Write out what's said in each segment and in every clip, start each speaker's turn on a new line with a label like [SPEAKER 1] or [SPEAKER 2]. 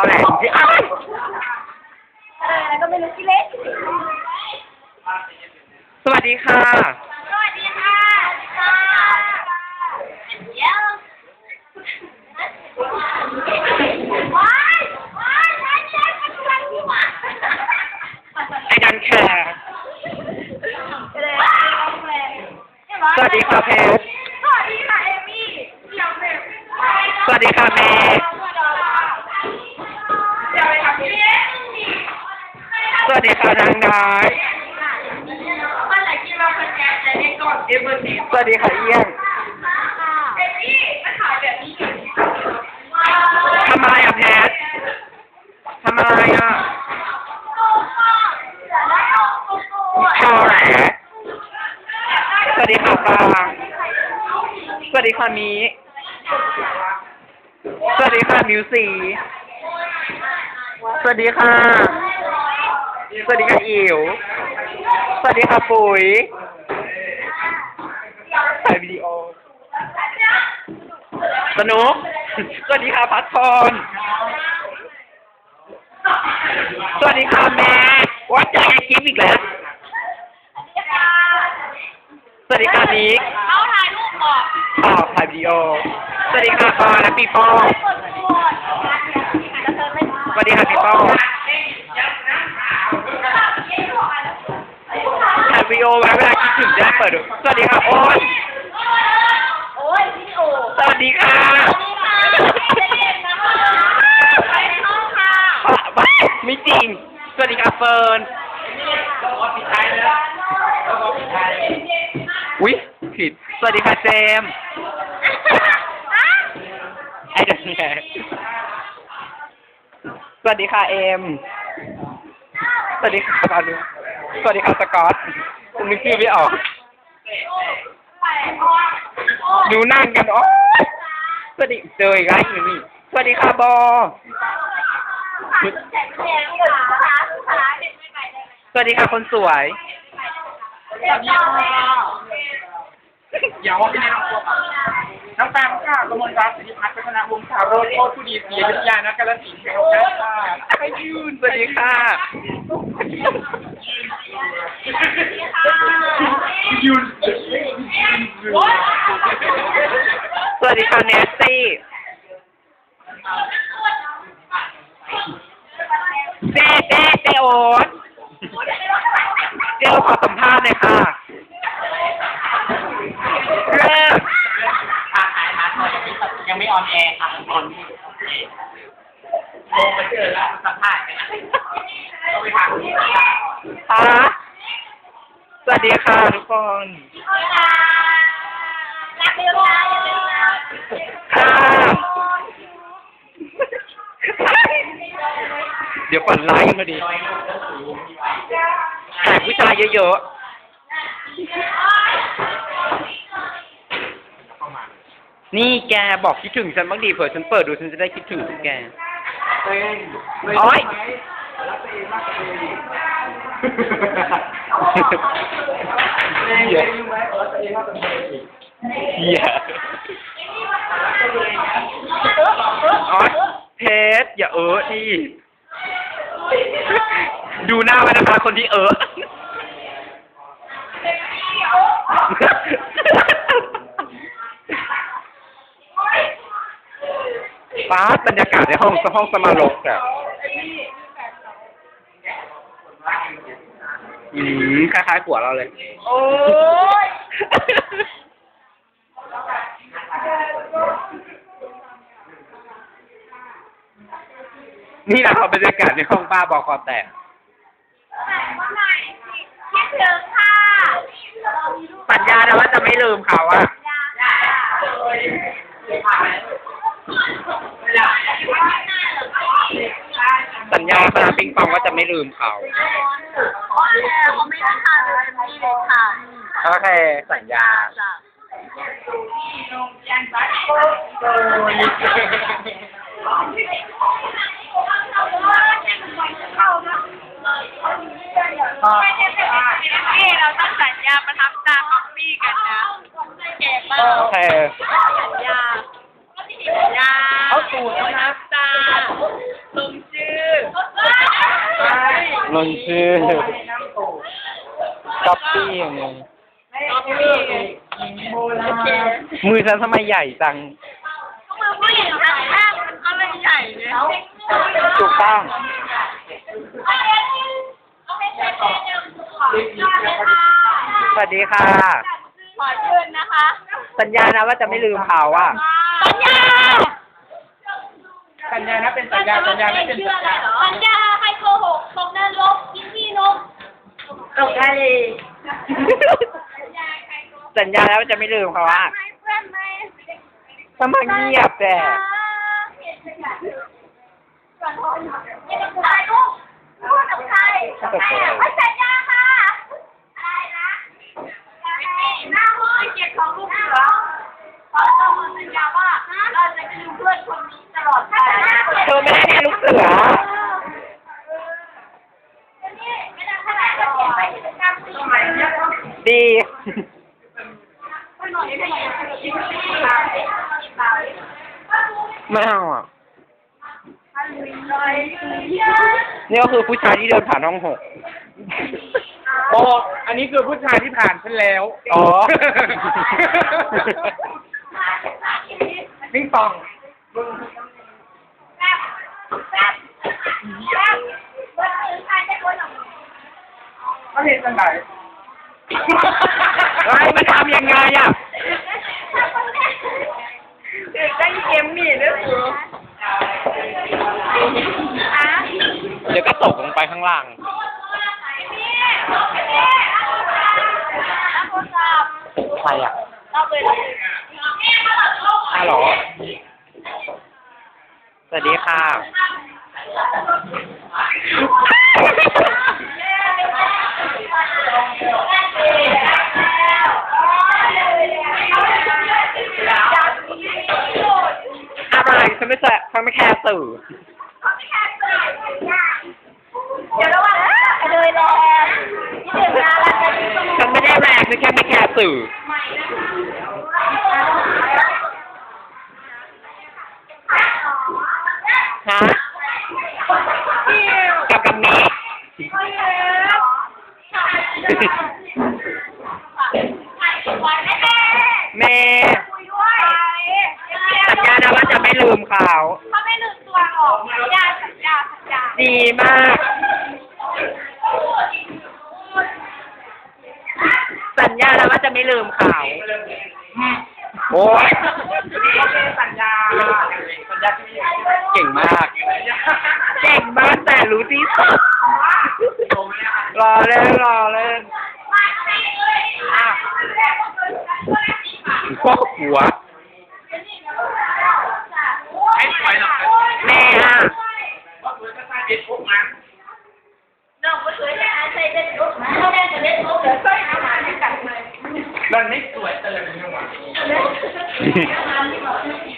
[SPEAKER 1] ตอนแหลที่อ้าว
[SPEAKER 2] อะไรก็ไม่รู้กิเล็ก
[SPEAKER 1] สวัสดีค่ะ
[SPEAKER 2] สวัสดีค่ะค่ะเดี๋ยวว้ายว้ายว้ายใช่ปัจจุบันที่มา
[SPEAKER 1] ไอ้ดันแคร์สวัสดีค่ะเพชร
[SPEAKER 2] สวัสดีค่ะเอมี่เดี๋ยวเพชร
[SPEAKER 1] สวัสดีค่ะเมย์
[SPEAKER 2] เดี๋ยวไปทำพี่เล็ก
[SPEAKER 1] สวัสดีค่ะนางน้อย
[SPEAKER 2] มันไหนกินมาเป็นแกงแต่ ในก่อนเอเวอร์เน
[SPEAKER 1] สวัสดีค่ะเอี้ยง
[SPEAKER 2] เอมี่มาขายแบบนี้หน่อย
[SPEAKER 1] ทำอะไรอะแพททำอะไรอะชอแหลสวัสดีค่ะปางสวัสดีค่ะมีสวัสดีค่ะมิวสีสวัสดีค่ะ สวัสดีค่ะอิ๋วสวัสดีค่ะปุ๋ยถ่ายวิดีโอ สนุก สวัสดีค่ะพัททอนสวัสดีค่ะแม่วัดใจไอกิฟอีกแล้ว สวัสดีค่ะนิก
[SPEAKER 2] เอาถ่ายรูปบอก
[SPEAKER 1] อ้าวถ่ายวิดีโอ สวัสดีค่ะปอและปีโป้สวัสดีค่ะปีโป้ถ่ายวิดีโอไว้เวลาคิดถึงจะได้เปิดดูสวัสดีค่ะโอ้น
[SPEAKER 2] โอ้ยวิดีโอ
[SPEAKER 1] สวัสดีค่ะ
[SPEAKER 2] ไปห้องค่ะ
[SPEAKER 1] ว้ายไม่จริง สวัสดีค่ะเฟิร์นอุ๊ยผิด สวัสดีค่ะเจมส์ไอ้เด็กแหละสวัสดีค่ะเอ็มสวัสดีค่ะพานุสวัสดีค่ะสกอตผมนึกชื่อไม่ออก ดูนั่งกันอ๋อสวัสดีเจออีกแล้วอยู่นี่สวัสดีค่ะบอสวัสดีค่ะคนสวย
[SPEAKER 3] อย่าว่าเป็นในน้องตัวน้องแปมค่ะกมลรัตน์สิริพัฒน์พัฒนาวงศ์ค่ะโรดโคตรผู้ดีเสียยุทธยานักการศิลป์ค่ะ
[SPEAKER 1] ไปยืนสวัสดีค่ะ
[SPEAKER 3] ยืน
[SPEAKER 1] สวัสดีค่ะเนสซี่เจ๊เจ๊เจ๊โอ๊ตเจ๊โอ๊ตขอสัมภาษณ์หน่อยค่ะเริ่ม
[SPEAKER 3] ถ่ายถ่ายถ่ายยังไม่ออนแอร์ค่ะตอนนี้โทรมาเจอแล้วสัมภาษณ์กันต้องไปถามที่
[SPEAKER 1] ค่ะสวัสดีค่ะทุกคนค่ะเเดี๋ยวก่อนไลฟ์พอดีแต่ผู้ชายเยอะๆ นี่แกบอกคิดถึงฉันบ้างดีเผื่อฉันเปิดดูฉันจะได้คิดถึงแก
[SPEAKER 3] เต้น
[SPEAKER 1] โอ๊ย
[SPEAKER 3] รักตัวเองมากเลย
[SPEAKER 1] เป็น
[SPEAKER 3] เป็นไหมรักตัวเองมากเลย
[SPEAKER 1] เฮีย อ๋อเพชรอย่าเออดิดูหน้าไว้นะคะคนที่เออฟ้าบรรยากาศในห้องห้องสมาลกอะอืมคล้ายๆผัวเราเลย
[SPEAKER 2] โอ้ย
[SPEAKER 1] นี่แหละครับบรรยากาศในห้องป้าบอกคอแตก
[SPEAKER 2] คิดถึงค่ะ
[SPEAKER 1] สัญญานะว่าจะไม่ลืมเขาอะสัญญาคณะปิงปองว่าจะไม่ลืมเขา
[SPEAKER 2] เขาไม่ได้ทานเลยพี่เลยค่ะ
[SPEAKER 1] โอเคสัญญา
[SPEAKER 2] จ้ะ พี่เราต้องสัญญาประทับตาคอฟฟี่กันนะเก็บมา
[SPEAKER 1] โอเค
[SPEAKER 2] สัญญาสัญญา
[SPEAKER 1] เอาสูตรแล้วนะ
[SPEAKER 2] ตาลม
[SPEAKER 1] มันชื่อก๊อปปี้อย่างไง
[SPEAKER 3] ก็พี่หญิงโบราณ
[SPEAKER 1] มือฉันทำไมใหญ่จัง
[SPEAKER 2] มือผู้หญิงข้างๆมันก็ไม่ใหญ่เลย
[SPEAKER 1] ถูกต้องสวัสดีค่ะ
[SPEAKER 2] ขอยืนนะคะ
[SPEAKER 1] สัญญานะว่าจะไม่ลืมเขาอะ
[SPEAKER 2] สัญญา
[SPEAKER 3] สัญญานะเป็นสัญญาสัญญาไม่เป็นสัญญา
[SPEAKER 2] สัญญาใครโกหกตกนรกกินที่นก
[SPEAKER 3] ตกทะเล
[SPEAKER 1] สัญญาแล้วว่าจะไม่ลืมเขาอะ
[SPEAKER 2] ไม่เพื่อนไม่
[SPEAKER 1] ทำไมเงียบแต่
[SPEAKER 2] อะไรลูกพูดกับใครไม่สัญญาค่ะอะไรนะหน้ามือเกียรติของลูกเหรอขอต้องสัญญาว่าเราจะอยู่เพื่อนคนนี้ตลอดไป
[SPEAKER 1] เธอไม่ได้เรียนลูกเสือ
[SPEAKER 2] ไม่ได้เท่าไหร่เราเก็บไปกิจกรรมปีใหม่เนี่ย
[SPEAKER 1] ดี
[SPEAKER 2] หน่อยไม่ได้ชิ้นที่มา
[SPEAKER 1] ไม่เอาอะ นี่ก็คือผู้ชายที่เดินผ่านห้องหก
[SPEAKER 3] บอกอันนี้คือผู้ชายที่ผ่านฉันแล้ว
[SPEAKER 1] อ๋อ
[SPEAKER 3] วิ่งปอง
[SPEAKER 2] แซ่บแซ่บแซ่บเบอร์หนึ่งใครจะโดนหรอ
[SPEAKER 3] เขาเห็นสันไหน
[SPEAKER 1] เฮ้ยมันทำยังไงอะ
[SPEAKER 2] เด็กได้ เกมมี่ด้วยครูอะ
[SPEAKER 1] เดี๋ยวก็ตกลงไปข้างล่าง
[SPEAKER 2] พี่พี่รับโทรศัพท์
[SPEAKER 1] ใครอะ
[SPEAKER 2] รับเลยรับเลย
[SPEAKER 1] ฮัลโหลสวัสดีค่ะ ไรฉันไม่ใช่ฉันไม่แคร์สื่อ
[SPEAKER 2] เดี๋ยวระหว่างเลยแลที่ถึงงานแล้วจะมีคน
[SPEAKER 1] ฉันไม่ได้แรงฉันแค่ไม่แคร์สื่อฮะกับกับนี้แม่ ดีมาก สัญญาแล้วว่าจะไม่ลืมเขาโอ้ย
[SPEAKER 3] เขาเป็นสัญญา สัญญาที่
[SPEAKER 1] เก่งมาก เก่งมากแต่รู้ที่สุดรอเล่นรอเล่นอะพวกหัว
[SPEAKER 3] ไม่สวยหรอก
[SPEAKER 1] แม่อะ
[SPEAKER 3] ว่าสวย ก็ใส่เด็ดพวกมัน
[SPEAKER 2] น้องก็สวยแต่ใส่เด็ดลุกถ้าแม่จะเด็ดลุกเดี๋ยวใส่อาหาให้กัดเลย
[SPEAKER 3] มันไม่สวยติมเลยว่ะ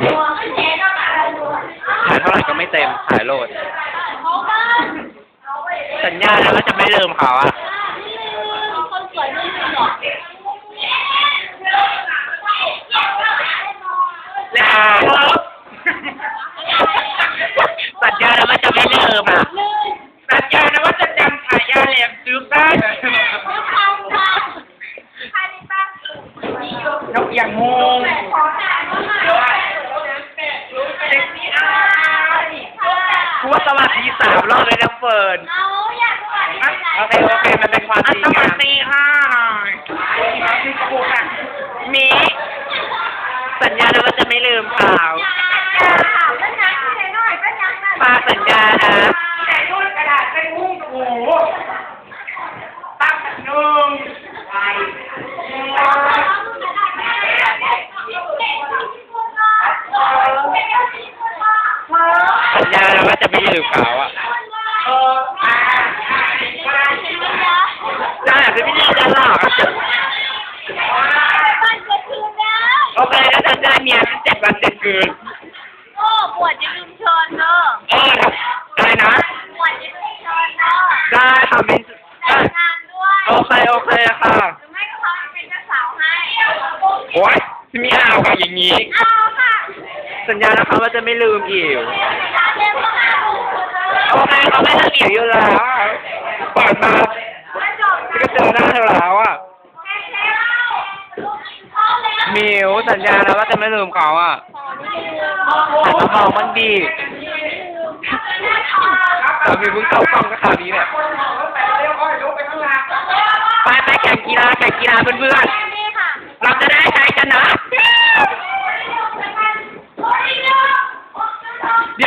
[SPEAKER 2] ตัวก็แย่ก็มา
[SPEAKER 1] ถ่ายเท่าไหร่ก็ไม่เต็มถ่ายโหลด สัญญาแล้วว่าจะไม่ลืมเขาอะ
[SPEAKER 2] คนสวยไม่ลืมหรอก
[SPEAKER 1] แล้วสัญญาแล้วว่าจะไม่ลืมอะ
[SPEAKER 3] สัญญานะว่าจะจำฉายาแหลมซื้อได้ นกอย่างงงเด็กนี่อาย
[SPEAKER 1] กูว่าสวัสดีสามรอบเลยนะเฟิร์น
[SPEAKER 2] เอาอยากสวัสดี
[SPEAKER 1] โอ เป็นมันเป็นความ
[SPEAKER 3] อั
[SPEAKER 1] ดี
[SPEAKER 3] สวั
[SPEAKER 1] งา
[SPEAKER 3] ส
[SPEAKER 1] ม
[SPEAKER 3] ดีค่ะ
[SPEAKER 1] สัญญา
[SPEAKER 2] นะ
[SPEAKER 1] คะว่า
[SPEAKER 2] จะ
[SPEAKER 1] ไม่ลืมอีก
[SPEAKER 2] เดี๋ยวเรียกว่าเอา
[SPEAKER 1] โอเคเขาไม่ละเอียดอยู่แล้ว
[SPEAKER 2] เเปิ
[SPEAKER 1] ดมาก็เจอหน้าเธอแล้วอะหมิวสัญญาแล้วว่าจะไม่ลืมเขาอะหันมามองมันดีแต่มีเพิ่งเข้ากล้องก็ข่าวนี้แหละไปไปแข่งกีฬาแข่งกีฬาเพื่อนๆเราจะได้ใจกันนะ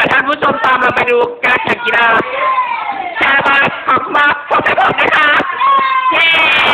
[SPEAKER 1] ท่านผู้ชมตามมาไปดูการแข่งกีฬาชาบาขอบมาขอบคุณนะคะเย้